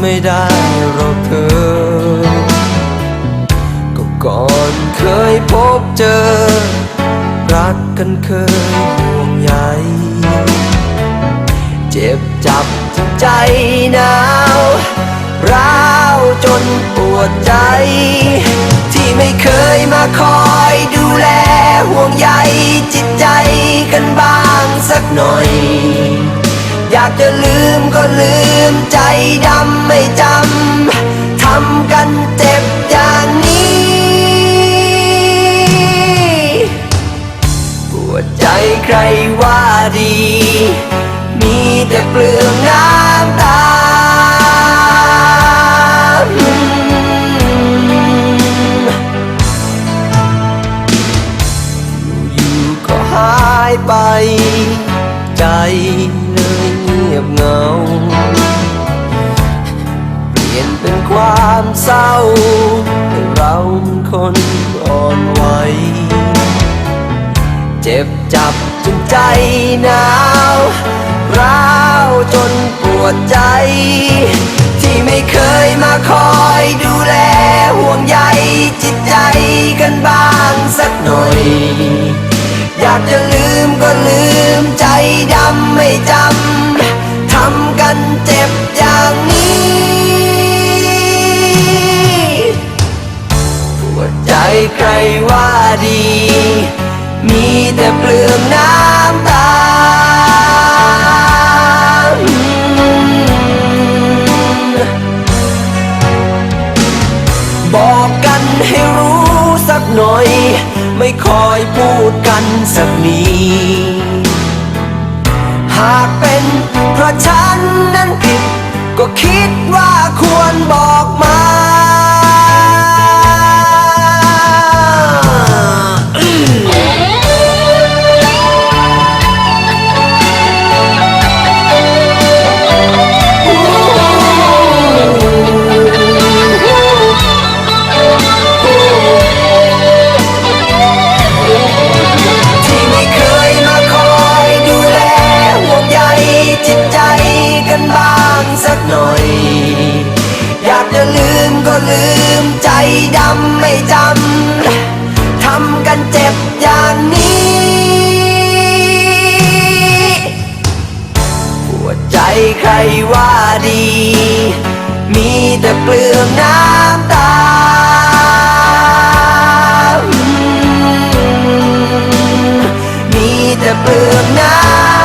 ไม่ได้หรอกเธอ ก็ก่อนเคยพบเจอ รักกันเคยห่วงใยเจ็บจับใจหนาวร้าวจนปวดใจ ที่ไม่เคยมาคอยดูแลห่วงใยจิตใจกันบ้างสักหน่อยากจะลืมก็ลืมใจดำไม่จำทำกันเจ็บอย่างนี้ ปวดใจใครว่าดี มีแต่เปลืองน้ำตาอยู่ๆก็หายไป เศร้าให้เราคนอ่อนไหวเจ็บจับจนใจหนาวร้าวจนปวดใจ ที่ไม่เคยมาคอยดูแลห่วงใยจิตใจกันบ้างสักหน่อย อยากจะลืมก็ลืมใจดำไม่จำ ปวดใจใครว่าดี มีแต่เปลืองน้ำตา บอกกันให้รู้สักหน่อย ไม่คอยพูดกันสักนี้ หากเป็นเพราะฉันนั้นผิด ก็คิดว่าควรบอก จะเปลืองน้ำตา มีแต่เปลืองน้ำ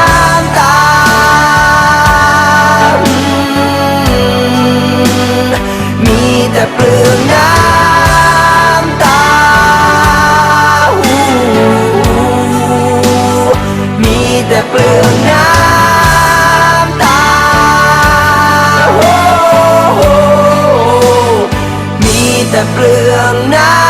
young now.